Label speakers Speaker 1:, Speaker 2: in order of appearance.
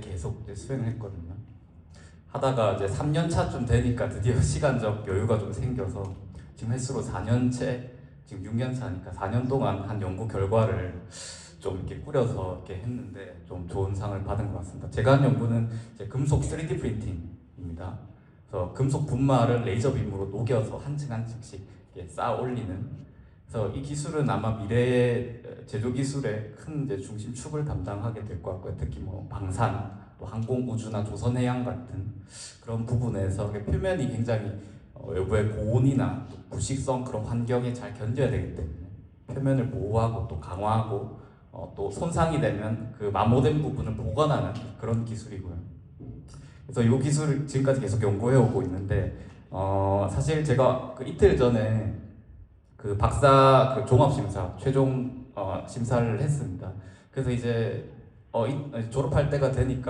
Speaker 1: 계속 이제 수행했거든요. 하다가 이제 3년 차쯤 되니까 드디어 시간적 여유가 좀 생겨서 지금 횟수로 4년째 지금 6년 차니까 4년 동안 한 연구 결과를 좀 이렇게 꾸려서 이렇게 했는데 좀 좋은 상을 받은 것 같습니다. 제가 한 연구는 이제 금속 3D 프린팅입니다. 그래서 금속 분말을 레이저 빔으로 녹여서 한 층 한 층씩 이렇게 쌓아 올리는. 그래서 이 기술은 아마 미래의 제조 기술의 큰 이제 중심축을 담당하게 될 것 같고요. 특히 뭐 방산, 또 항공 우주나 조선해양 같은 그런 부분에서 표면이 굉장히 어, 외부의 고온이나 또 부식성 그런 환경에 잘 견뎌야 되기 때문에 표면을 보호하고 또 강화하고 어, 또 손상이 되면 그 마모된 부분을 복원하는 그런 기술이고요. 그래서 이 기술을 지금까지 계속 연구해 오고 있는데 어, 사실 제가 그 이틀 전에 그 박사 그 종합 심사 최종 어, 심사를 했습니다. 그래서 이제 어, 이- 졸업할 때가 되니까